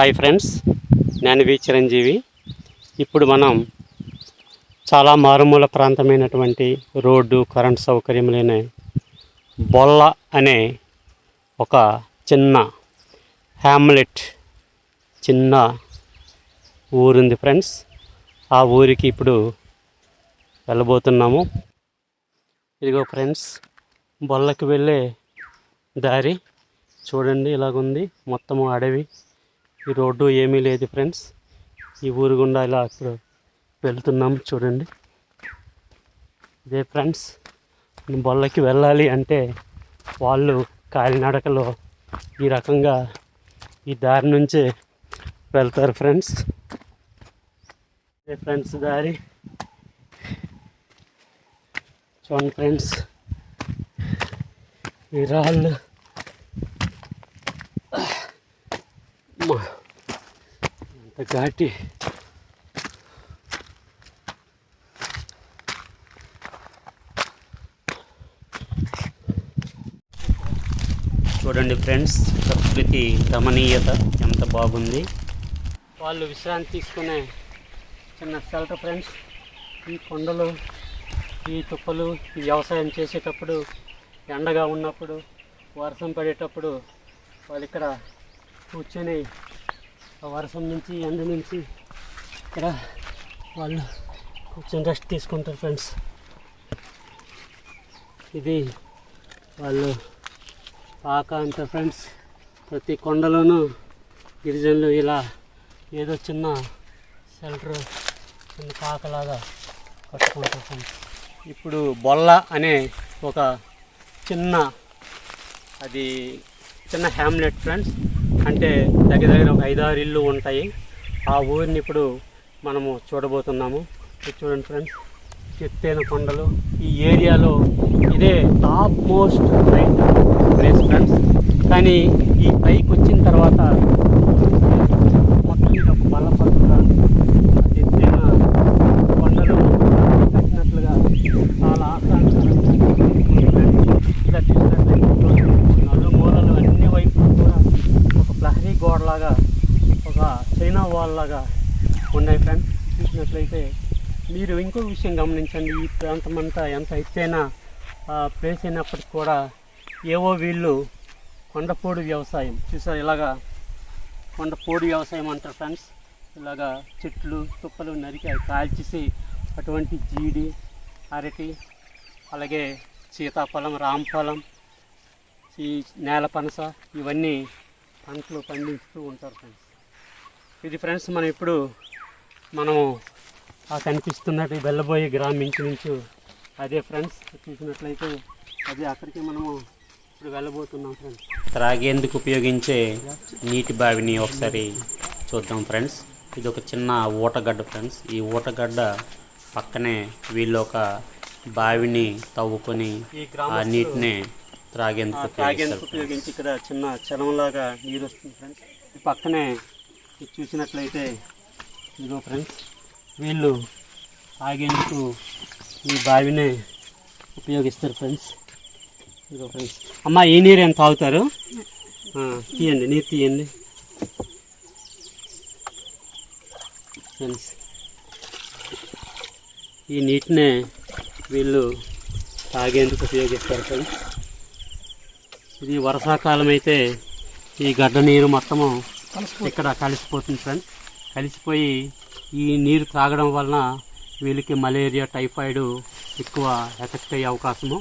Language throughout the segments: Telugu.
హాయ్ ఫ్రెండ్స్ నేను వి చిరంజీవి. ఇప్పుడు మనం చాలా మారుమూల ప్రాంతమైనటువంటి రోడ్డు కరెంట్ సౌకర్యం లేని బొల్ల అనే ఒక చిన్న హ్యామ్లెట్ చిన్న ఊరుంది ఫ్రెండ్స్. ఆ ఊరికి ఇప్పుడు వెళ్ళబోతున్నాము. ఇదిగో ఫ్రెండ్స్ బొల్లకి వెళ్ళే దారి చూడండి ఇలాగుంది. మొత్తము అడవి. ఈ రోడ్డు ఏమీ లేదు ఫ్రెండ్స్. ఈ ఊరు గుండా ఇలా ఇప్పుడు వెళ్తున్నాం చూడండి. ఇదే ఫ్రెండ్స్ బొల్లకి వెళ్ళాలి అంటే వాళ్ళు కాలినడకలో ఈ రకంగా ఈ దారి నుంచే వెళ్తారు ఫ్రెండ్స్. ఇదే ఫ్రెండ్స్ దారి. చూడండి ఫ్రెండ్స్ ఈ రాళ్ళు. ఘాటి. చూడండి ఫ్రెండ్స్ ప్రకృతి రమణీయత ఎంత బాగుంది. వాళ్ళు విశ్రాంతి తీసుకునే చిన్న షెల్టర్ ఫ్రెండ్స్ ఈ కొండలు ఈ తుప్పలు వ్యవసాయం చేసేటప్పుడు ఎండగా ఉన్నప్పుడు వర్షం పడేటప్పుడు వాళ్ళు ఇక్కడ కూర్చొని వర్షం నుంచి ఎండ నుంచి ఇక్కడ వాళ్ళు కొంచెం రెస్ట్ తీసుకుంటారు ఫ్రెండ్స్ ఇది వాళ్ళు పాక అంటారు ఫ్రెండ్స్ ప్రతి కొండలోనూ గిరిజనులు ఇలా ఏదో చిన్న షెల్టర్ చిన్న పాకలాగా కట్టుకుంటారు ఫ్రెండ్స్ ఇప్పుడు బొల్ల అనే ఒక చిన్న అది చిన్న హ్యామ్లెట్ ఫ్రెండ్స్ అంటే దగ్గర దగ్గర ఒక ఐదారు ఇల్లు ఉంటాయి. ఆ ఊరిని ఇప్పుడు మనము చూడబోతున్నాము. చూడండి ఫ్రెండ్స్ ఎత్తైన కొండలు. ఈ ఏరియాలో ఇదే top most height place friends. కానీ ఈ పైకి వచ్చిన తర్వాత మొత్తం బలపడుతుంది ఒక బలపడుతుగా ఎత్తైన కొండలు కట్టినట్లుగా చాలా ఆహ్లాదకరంగా ఉంది ఫ్రెండ్స్. ఇలా చూసినట్లయితే నలుమూలలు అన్ని వైపులు కూడా ఒక ప్రహరీ గోడలాగా ఒక చైనా వాల్ లాగా ఉన్నాయి ఫ్రెండ్స్. చూసినట్లయితే మీరు ఇంకో విషయం గమనించండి. ఈ ప్రాంతం అంతా ఎంత ఎత్తైన ప్లేస్ అయినప్పటికీ కూడా ఏవో వీళ్ళు కొండపోడు వ్యవసాయం. చూసారు ఇలాగా కొండపోడు వ్యవసాయం అంటారు ఫ్రెండ్స్. ఇలాగా చెట్లు తుప్పలు నరికి అవి కాల్చేసి అటువంటి జీడి అరటి అలాగే సీతాఫలం రామఫలం ఈ నేల పనస ఇవన్నీ పంటలు పండిస్తూ ఉంటారు ఫ్రెండ్స్. ఇది ఫ్రెండ్స్ మనం ఇప్పుడు మనము ఆ కనిపిస్తున్నట్టు బెల్లబోయి గ్రామం ఇంచుమించు అదే ఫ్రెండ్స్ చూసినట్లయితే అది అక్కడికి మనము ఇప్పుడు వెళ్ళబోతున్నాం ఫ్రెండ్స్. త్రాగేందుకు ఉపయోగించే నీటి బావిని ఒకసారి చూద్దాం ఫ్రెండ్స్. ఇది ఒక చిన్న ఊటగడ్డ ఫ్రెండ్స్. ఈ ఊటగడ్డ పక్కనే వీళ్ళు ఒక బావిని తవ్వుకొని ఆ నీటిని త్రాగేందుకు త్రాగేందుకు ఉపయోగించి ఇక్కడ చిన్న చలంలాగా నీరు వస్తుంది ఫ్రెండ్స్. ఈ పక్కనే చూసినట్లయితే ఇదిగో ఫ్రెండ్స్ వీళ్ళు తాగేందుకు ఈ బావినే ఉపయోగిస్తారు ఫ్రెండ్స్ ఇదిగో ఫ్రెండ్స్ అమ్మ ఈ నీరు ఏం తాగుతారు? తీయండి నీరు తీయండి. ఫ్రెండ్స్ ఈ నీటినే వీళ్ళు తాగేందుకు ఉపయోగిస్తారు ఫ్రెండ్స్ ఇది వర్షాకాలం అయితే ఈ గడ్డ నీరు మొత్తము ఇక్కడ కలిసిపోతుంది ఫ్రెండ్స్ కలిసిపోయి ఈ నీరు త్రాగడం వలన వీళ్ళకి మలేరియా టైఫాయిడ్ ఎక్కువ ఎఫెక్ట్ అయ్యే అవకాశము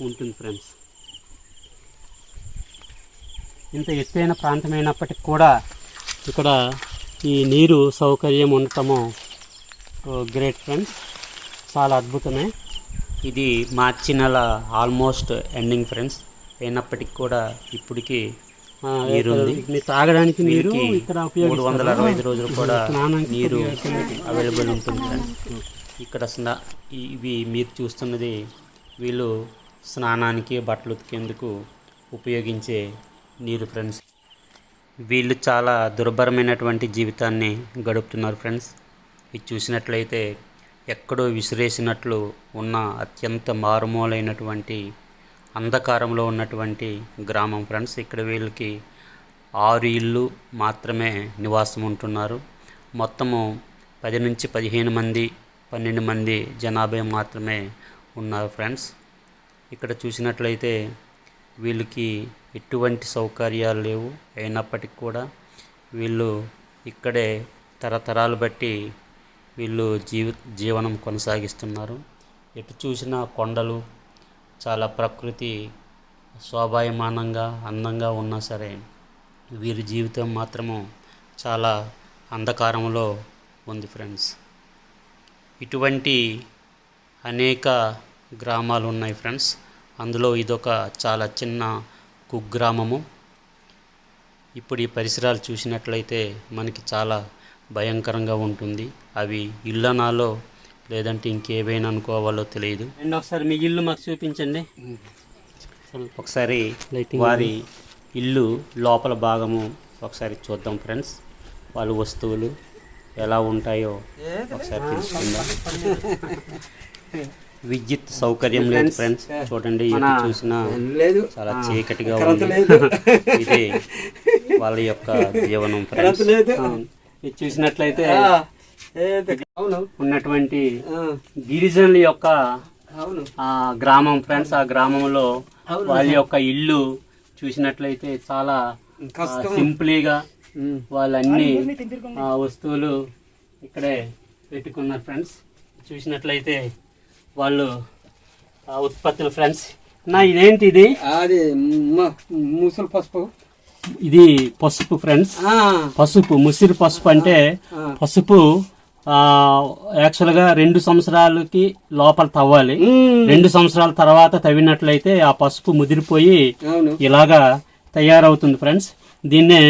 ఉంటుంది ఫ్రెండ్స్ ఇంత ఎత్తైన ప్రాంతమైనప్పటికి కూడా ఇక్కడ ఈ నీరు సౌకర్యం ఉండటము గ్రేట్ ఫ్రెండ్స్ చాలా అద్భుతమే. ఇది మార్చి నెల ఆల్మోస్ట్ ఎండింగ్ ఫ్రెండ్స్ అయినప్పటికీ కూడా ఇప్పటికీ నీరు ఉంది తాగడానికి నీరు ఇక్కడ మూడు వందల అరవై ఐదు రోజులు కూడా నీరు. అవైలబుల్ ఉంటుంది. ఇక్కడ స్నా ఇవి మీరు చూస్తున్నది వీళ్ళు స్నానానికి బట్టలు ఉతికేందుకు ఉపయోగించే నీరు ఫ్రెండ్స్. వీళ్ళు చాలా దుర్భరమైనటువంటి జీవితాన్ని గడుపుతున్నారు ఫ్రెండ్స్. ఇది చూసినట్లయితే ఎక్కడో విసిరేసినట్లు ఉన్న అత్యంత మారుమూలైనటువంటి అంధకారంలో ఉన్నటువంటి గ్రామం ఫ్రెండ్స్ ఇక్కడ వీళ్ళకి ఆరు ఇళ్ళు మాత్రమే నివాసం ఉంటున్నారు. మొత్తము పది నుంచి పదిహేను మంది పన్నెండు మంది జనాభా మాత్రమే ఉన్నారు ఫ్రెండ్స్. ఇక్కడ చూసినట్లయితే వీళ్ళకి ఎటువంటి సౌకర్యాలు లేవు. అయినప్పటికీ కూడా వీళ్ళు ఇక్కడే తరతరాలు బట్టి వీళ్ళు జీవి జీవనం కొనసాగిస్తున్నారు. ఎటు చూసిన కొండలు చాలా ప్రకృతి శోభాయమానంగా అందంగా ఉన్నా సరే వీరి జీవితం మాత్రము చాలా అంధకారంలో ఉంది ఫ్రెండ్స్. ఇటువంటి అనేక గ్రామాలు ఉన్నాయి ఫ్రెండ్స్. అందులో ఇదొక చాలా చిన్న కుగ్రామము. ఇప్పుడు ఈ పరిసరాలు చూసినట్లయితే మనకి చాలా భయంకరంగా ఉంటుంది. అవి ఇళ్ళనాలో లేదంటే ఇంకేవైనా అనుకోవాలో తెలియదు. అండ్ ఒకసారి మీ ఇల్లు మాకు చూపించండి. ఒకసారి వారి ఇల్లు లోపల భాగము ఒకసారి చూద్దాం ఫ్రెండ్స్. వాళ్ళ వస్తువులు ఎలా ఉంటాయో ఒకసారి తెలుసుకుందాం. విద్యుత్ సౌకర్యం లేదు ఫ్రెండ్స్. చూడండి చూసినా లేదు. చాలా చీకటిగా కరెంట్ ఉంది. లేదు. ఇది వాళ్ళ యొక్క జీవనం ఫ్రెండ్స్ చూసినట్లయితే ఉన్నటువంటి గిరిజనుల యొక్క అవును. ఆ గ్రామం ఫ్రెండ్స్ ఆ గ్రామంలో. వాళ్ళ యొక్క ఇల్లు చూసినట్లయితే చాలా. సింపుల్గా. వాళ్ళన్ని ఆ వస్తువులు ఇక్కడే పెట్టుకున్నారు ఫ్రెండ్స్. చూసినట్లయితే వాళ్ళు ఆ ఉత్పత్తులు ఫ్రెండ్స్. నా ఇదేంటి ఇది అది మ- ముసలి పసుపు. ఇది పసుపు ఫ్రెండ్స్ పసుపు ముసిరి పసుపు అంటే. పసుపు ఆ, యాక్చువల్గా రెండు సంవత్సరాలకి లోపల తవ్వాలి. రెండు సంవత్సరాల తర్వాత తవ్వినట్లయితే ఆ పసుపు ముదిరిపోయి ఇలాగా తయారవుతుంది ఫ్రెండ్స్ దీన్నే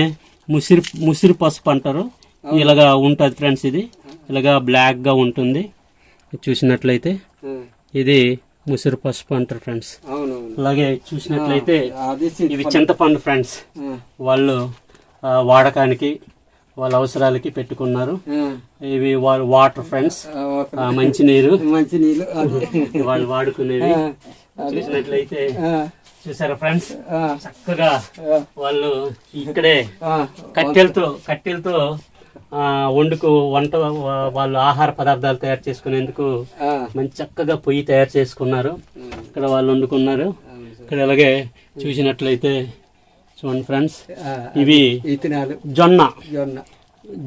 ముసిరి ముసిరి పసుపు అంటారు. ఇలాగా ఉంటుంది ఫ్రెండ్స్ ఇది. ఇలాగా బ్లాక్గా ఉంటుంది. చూసినట్లయితే ఇది ముసిరి పసుపు అంటారు ఫ్రెండ్స్ అలాగే చూసినట్లయితే ఇవి చింతపండు ఫ్రెండ్స్. వాళ్ళు వాడకానికి వాళ్ళ అవసరాలకి పెట్టుకున్నారు. ఇవి వాళ్ళ వాటర్ ఫ్రెండ్స్. మంచినీరు. మంచి నీళ్ళు అది వాళ్ళు వాడుకునేవి. చూసినట్లయితే చూసారా ఫ్రెండ్స్? చక్కగా వాళ్ళు ఇక్కడే కట్టెలతో కట్టెలతో వండుకు వంట వాళ్ళు ఆహార పదార్థాలు తయారు చేసుకునేందుకు మంచి చక్కగా పొయ్యి తయారు చేసుకున్నారు. ఇక్కడ వాళ్ళు వండుకున్నారు. ఇక్కడ అలాగే చూసినట్లయితే చూడండి ఫ్రెండ్స్ ఇవి జొన్న. జొన్న.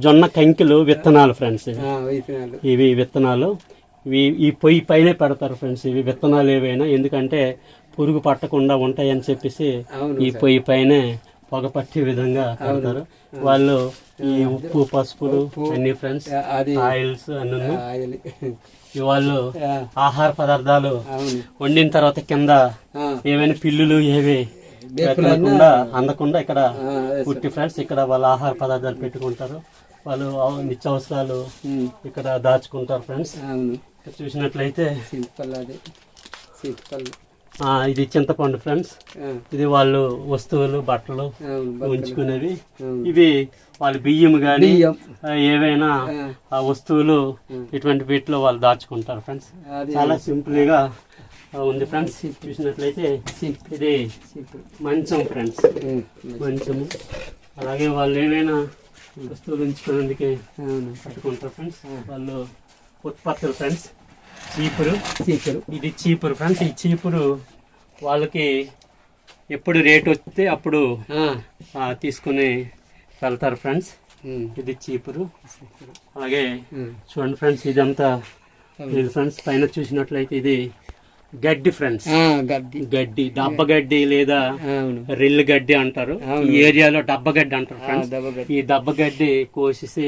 జొన్న కంకిలు విత్తనాలు ఫ్రెండ్స్ ఇవి. విత్తనాలు. ఇవి ఈ పొయ్యి పైనే పెడతారు ఫ్రెండ్స్ ఇవి. విత్తనాలు ఏవైనా. ఎందుకంటే పురుగు పట్టకుండా ఉంటాయని చెప్పేసి ఈ పొయ్యి పైనే పొగ పట్టే విధంగా పెడతారు. వాళ్ళు ఈ ఉప్పు పసుపులు అన్ని ఫ్రెండ్స్ ఆయిల్స్ అన్నీ. వాళ్ళు ఆహార పదార్థాలు వండిన తర్వాత కింద ఏమైనా పిల్లులు ఏవి పెట్టకుండా అందకుండా ఇక్కడ పుట్టి ఫ్రెండ్స్ ఇక్కడ వాళ్ళ ఆహార పదార్థాలు పెట్టుకుంటారు. వాళ్ళు నిత్యావసరాలు ఇక్కడ దాచుకుంటారు ఫ్రెండ్స్ చూసినట్లయితే సింపుల్ అది. సింపుల్. ఇది చింతపండు ఫ్రెండ్స్. ఇది వాళ్ళు వస్తువులు బట్టలు. ఉంచుకునేవి. ఇవి వాళ్ళ బియ్యం కానీ ఏవైనా వస్తువులు ఇటువంటి వీటిలో వాళ్ళు దాచుకుంటారు ఫ్రెండ్స్. చాలా సింపుల్గా ఆ, ఉంది ఫ్రెండ్స్. చూసినట్లయితే ఇది మంచం ఫ్రెండ్స్. మంచము. అలాగే వాళ్ళు ఏమైనా వస్తువులు ఉంచుకునేందుకే పట్టుకుంటారు ఫ్రెండ్స్. వాళ్ళు ఉత్పత్తులు ఫ్రెండ్స్. చీపురు. సింపుల్ ఇది చీపురు ఫ్రెండ్స్. ఈ చీపురు వాళ్ళకి ఎప్పుడు రేట్ వస్తే అప్పుడు తీసుకుని వెళ్తారు ఫ్రెండ్స్. ఇది చీపురు. అలాగే చూడండి ఫ్రెండ్స్ ఇదంతా ఇది ఫ్రెండ్స్ పైన చూసినట్లయితే ఇది గడ్డి ఫ్రెండ్స్. గడ్డి. గడ్డి డబ్బ గడ్డి లేదా రెల్లు గడ్డి అంటారు. ఈ ఏరియాలో డబ్బ గడ్డి అంటారు ఫ్రెండ్స్. ఈ దబ్బ గడ్డి కోసేసి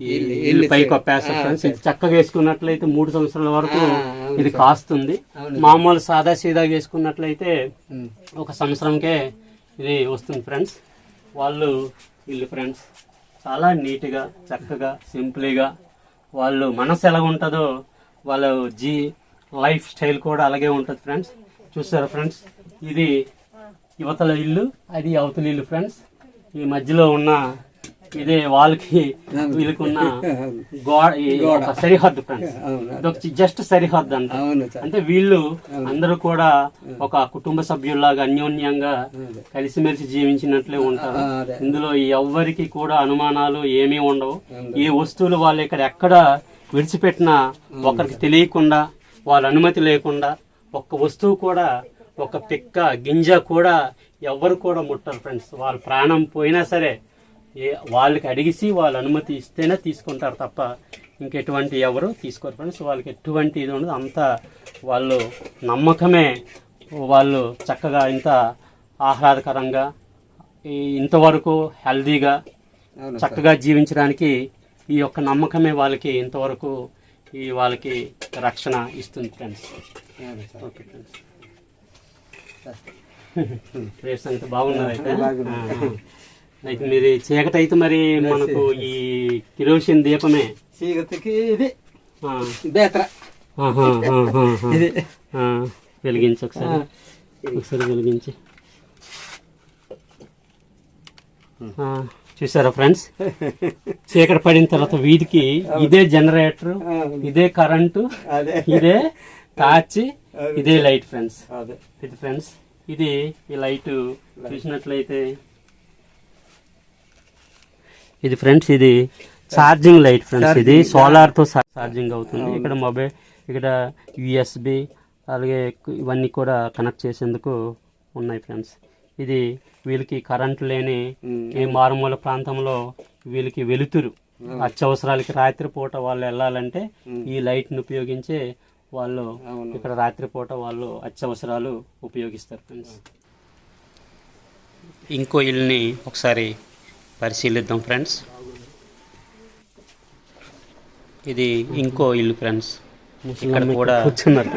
ఇల్లు- ఇల్లు ఇల్లు పైకి ఫ్రెండ్స్. ఇది చక్కగా వేసుకున్నట్లయితే మూడు సంవత్సరాల వరకు ఇది. కాస్తుంది. మామూలు సాదా సీదా వేసుకున్నట్లయితే ఒక సంవత్సరంకే ఇది వస్తుంది ఫ్రెండ్స్. వాళ్ళు వీళ్ళు ఫ్రెండ్స్ చాలా నీట్గా చక్కగా సింపుల్గా వాళ్ళు మనసు ఎలా ఉంటుందో వాళ్ళ జీ లైఫ్ స్టైల్ కూడా అలాగే ఉంటుంది ఫ్రెండ్స్. చూస్తారా ఫ్రెండ్స్? ఇది యువతల ఇల్లు అది అవతల ఇల్లు ఫ్రెండ్స్. ఈ మధ్యలో ఉన్న ఇదే వాళ్ళకి వీళ్ళకున్న గోడ సరిహద్దు ఫ్రెండ్స్. జస్ట్ సరిహద్దు అంట. అంటే వీళ్ళు అందరూ కూడా ఒక కుటుంబ సభ్యుల్లాగా అన్యోన్యంగా. కలిసిమెలిసి జీవించినట్లే ఉంటారు. ఇందులో ఎవ్వరికి కూడా అనుమానాలు ఏమీ ఉండవు. ఈ వస్తువులు వాళ్ళు ఇక్కడ ఎక్కడ విడిచిపెట్టినా ఒకరికి తెలియకుండా వాళ్ళ అనుమతి లేకుండా ఒక్క వస్తువు కూడా ఒక పిక్క గింజ కూడా ఎవ్వరు కూడా ముట్టరు ఫ్రెండ్స్. వాళ్ళ ప్రాణం పోయినా సరే ఏ వాళ్ళకి అడిగిసి వాళ్ళ అనుమతి ఇస్తేనే తీసుకుంటారు తప్ప ఇంకెటువంటి ఎవరు తీసుకోరు. ఫ్రెండ్స్ వాళ్ళకి ఎటువంటి ఇది ఉండదు. అంతా వాళ్ళు నమ్మకమే వాళ్ళు చక్కగా ఇంత ఆహ్లాదకరంగా ఇంతవరకు హెల్దీగా చక్కగా జీవించడానికి ఈ యొక్క నమ్మకమే వాళ్ళకి ఇంతవరకు ఈ వాళ్ళకి రక్షణ ఇస్తుంది ఫ్రెండ్స్. Okay friends. అంతా బాగున్నారు అయితే. అయితే మీరు చీకటి అయితే మరి మనకు ఈ కిరోసిన్ దీపమే. చీకటికి ఇది. బేత్ర. ఇది. వెలిగించు ఒకసారి. ఒకసారి వెలిగించి. చూసారా ఫ్రెండ్స్? చీకటి పడిన తర్వాత వీధికి ఇదే జనరేటర్ ఇదే కరెంటు ఇదే టార్చ్ ఇదే లైట్ ఫ్రెండ్స్. అదే. ఇది ఫ్రెండ్స్ ఇది ఈ లైట్. చూసినట్లయితే ఇది ఫ్రెండ్స్ ఇది ఛార్జింగ్ లైట్ ఫ్రెండ్స్ ఇది సోలార్తో ఛార్జింగ్ అవుతుంది. ఇక్కడ మొబైల్ ఇక్కడ యుఎస్బి అలాగే ఇవన్నీ కూడా కనెక్ట్ చేసేందుకు ఉన్నాయి ఫ్రెండ్స్. ఇది వీళ్ళకి కరెంట్ లేని ఈ మారుమూల ప్రాంతంలో వీళ్ళకి వెలుతురు. అత్యవసరాలకి రాత్రిపూట వాళ్ళు వెళ్ళాలంటే ఈ లైట్ని ఉపయోగించి వాళ్ళు. ఇక్కడ రాత్రిపూట వాళ్ళు అత్యవసరాలు ఉపయోగిస్తారు ఫ్రెండ్స్. ఇంకో ఇల్లుని ఒకసారి పరిశీలిద్దాం ఫ్రెండ్స్. ఇది ఇంకో ఇల్లు ఫ్రెండ్స్. ఇక్కడ కూడా కూర్చున్నారు.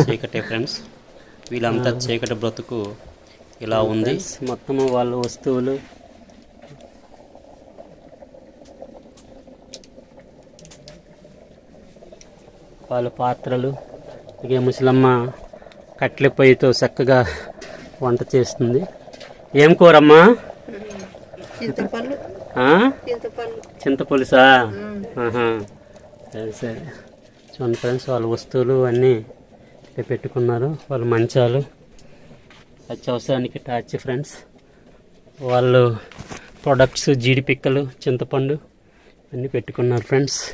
చీకటే ఫ్రెండ్స్. వీళ్ళంతా చీకటి బ్రతుకు ఇలా ఉంది. మొత్తము వాళ్ళ వస్తువులు. వాళ్ళ పాత్రలు. ఇక ముసలమ్మ కట్లె పొయ్యితో చక్కగా వంట చేస్తుంది. ఏం కూరమ్మా? చింతపులుసా. సరే సరే. చూడండి ఫ్రెండ్స్ వాళ్ళ వస్తువులు అన్నీ ఇక్కడ పెట్టుకున్నారు. వాళ్ళ మంచాలు. అత్యవసరానికి టార్చ్ ఫ్రెండ్స్. వాళ్ళు ప్రొడక్ట్స్ జీడి పిక్కలు చింతపండు అన్నీ పెట్టుకున్నారు ఫ్రెండ్స్.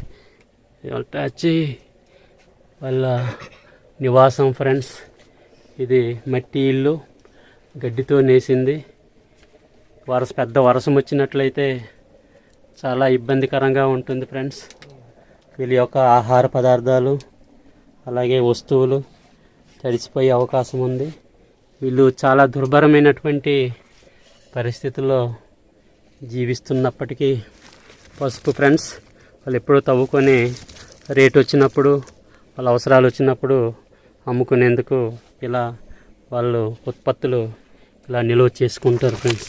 వాళ్ళ టార్చ్ వాళ్ళ నివాసం ఫ్రెండ్స్. ఇది మట్టి ఇల్లు. గడ్డితో నేసింది. వరస పెద్ద వర్షం వచ్చినట్లయితే చాలా ఇబ్బందికరంగా ఉంటుంది ఫ్రెండ్స్. వీళ్ళ యొక్క ఆహార పదార్థాలు అలాగే వస్తువులు తడిసిపోయే అవకాశం ఉంది. వీళ్ళు చాలా దుర్భరమైనటువంటి పరిస్థితుల్లో జీవిస్తున్నప్పటికీ పసుపు ఫ్రెండ్స్ వాళ్ళు ఎప్పుడూ తవ్వుకొని రేట్ వచ్చినప్పుడు వాళ్ళ అవసరాలు వచ్చినప్పుడు అమ్ముకునేందుకు ఇలా వాళ్ళు ఉత్పత్తులు ఇలా నిల్వ చేసుకుంటారు ఫ్రెండ్స్.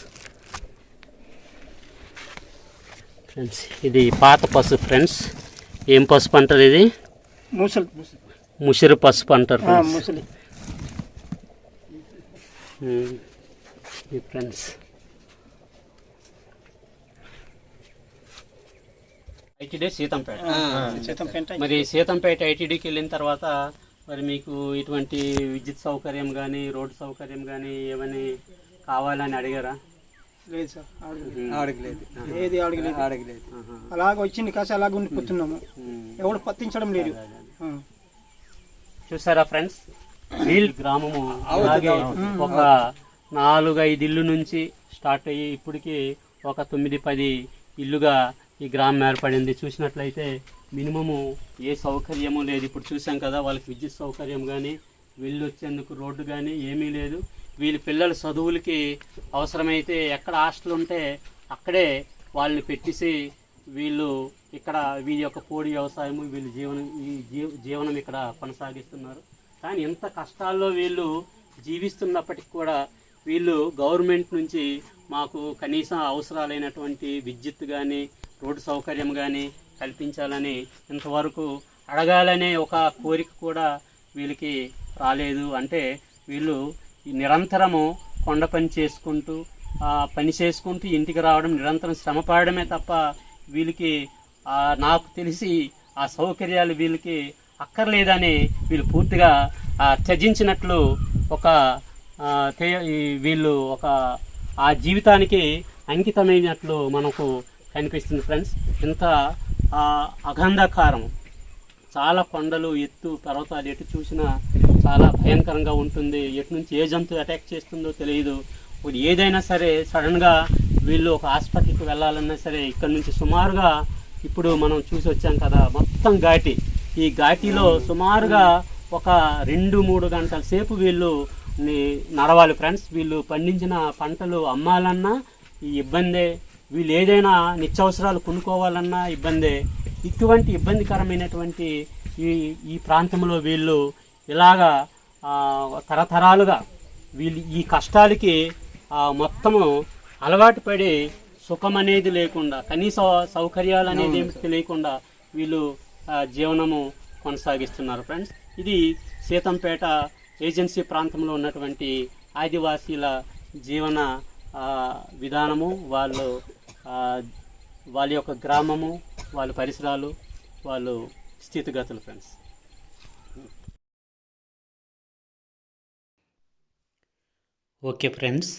ఫ్రెండ్స్ ఇది పాత పసుపు ఫ్రెండ్స్ ఏం పసుపు అంటారు ఇది? ముసలి. ముసిరి పసుపు అంటారు ఫ్రెండ్స్ ముసలి. Friends ITD Seethampeta. సీతంపేట మరి సీతంపేట ఐటీడీకి వెళ్ళిన తర్వాత మరి మీకు ఇటువంటి విద్యుత్ సౌకర్యం కానీ రోడ్డు సౌకర్యం కానీ ఏమని కావాలని అడిగారా? లేదు సార్. ఆడగలేదు ఏది ఆడగలేదు. అలాగ వచ్చింది కాసి అలాగ ఉండిపోతున్నాము. ఎవడు పత్తించడం లేదు. చూసారా ఫ్రెండ్స్? వీల్ గ్రామము అలాగే ఒక నాలుగు ఐదు ఇల్లు నుంచి స్టార్ట్ అయ్యి ఇప్పటికి ఒక తొమ్మిది పది ఇల్లుగా ఈ గ్రామం ఏర్పడింది. చూసినట్లయితే మినిమము ఏ సౌకర్యము లేదు. ఇప్పుడు చూసాం కదా వాళ్ళకి విద్యుత్ సౌకర్యం కానీ వెళ్ళి వచ్చేందుకు రోడ్డు కానీ ఏమీ లేదు. వీళ్ళ పిల్లల చదువులకి అవసరమైతే ఎక్కడ హాస్టల్ ఉంటే అక్కడే వాళ్ళని పెట్టేసి వీళ్ళు ఇక్కడ వీళ్ళ యొక్క కోడి వ్యవసాయం వీళ్ళు జీవనం ఈ జీవ- జీవనం ఇక్కడ కొనసాగిస్తున్నారు. కానీ ఇంత కష్టాల్లో వీళ్ళు జీవిస్తున్నప్పటికి కూడా వీళ్ళు గవర్నమెంట్ నుంచి మాకు కనీసం అవసరాలైనటువంటి విద్యుత్ కానీ రోడ్డు సౌకర్యం కానీ కల్పించాలని ఇంతవరకు అడగాలనే ఒక కోరిక కూడా వీళ్ళకి రాలేదు. అంటే వీళ్ళు నిరంతరము కొండ పని చేసుకుంటూ పని చేసుకుంటూ ఇంటికి రావడం నిరంతరం శ్రమ పడడమే తప్ప వీళ్ళకి నాకు తెలిసి ఆ సౌకర్యాలు వీళ్ళకి అక్కర్లేదని వీళ్ళు పూర్తిగా త్యజించినట్లు ఒక వీళ్ళు ఒక ఆ జీవితానికి అంకితమైనట్లు మనకు కనిపిస్తుంది ఫ్రెండ్స్. ఇంత అగంధకారం. చాలా కొండలు ఎత్తు పర్వతాలు ఎటు చూసినా చాలా భయంకరంగా ఉంటుంది. ఎటు నుంచి ఏ జంతువు అటాక్ చేస్తుందో తెలియదు. ఇప్పుడు ఏదైనా సరే సడన్గా వీళ్ళు ఒక హాస్పిటల్కి వెళ్ళాలన్నా సరే ఇక్కడ నుంచి సుమారుగా ఇప్పుడు మనం చూసి వచ్చాం కదా మొత్తం ఘాటి. ఈ ఘాటిలో సుమారుగా ఒక రెండు మూడు గంటల సేపు వీళ్ళు నడవాలి ఫ్రెండ్స్ వీళ్ళు పండించిన పంటలు అమ్మాలన్నా ఈ ఇబ్బందే. వీళ్ళు ఏదైనా నిత్యావసరాలు కొనుక్కోవాలన్నా ఇబ్బందే. ఇటువంటి ఇబ్బందికరమైనటువంటి ఈ ఈ ప్రాంతంలో వీళ్ళు ఇలాగా తరతరాలుగా వీళ్ళు ఈ కష్టాలకి మొత్తము అలవాటు పడి సుఖం అనేది లేకుండా కనీస సౌకర్యాలు అనేది ఏమి తెలియకుండా వీళ్ళు జీవనము కొనసాగిస్తున్నారు ఫ్రెండ్స్. ఇది సీతంపేట ఏజెన్సీ ప్రాంతంలో ఉన్నటువంటి ఆదివాసీల జీవన విధానము వాళ్ళు వాళ్ళ యొక్క గ్రామము వాళ్ళ పరిసరాలు వాళ్ళు స్థితిగతులు ఫ్రెండ్స్. ఓకే ఫ్రెండ్స్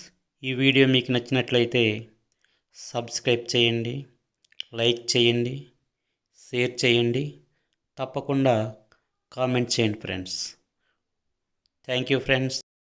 ఈ వీడియో మీకు నచ్చినట్లయితే సబ్స్క్రైబ్ చేయండి లైక్ చేయండి షేర్ చేయండి తప్పకుండా కామెంట్ చేయండి ఫ్రెండ్స్. Thank you friends.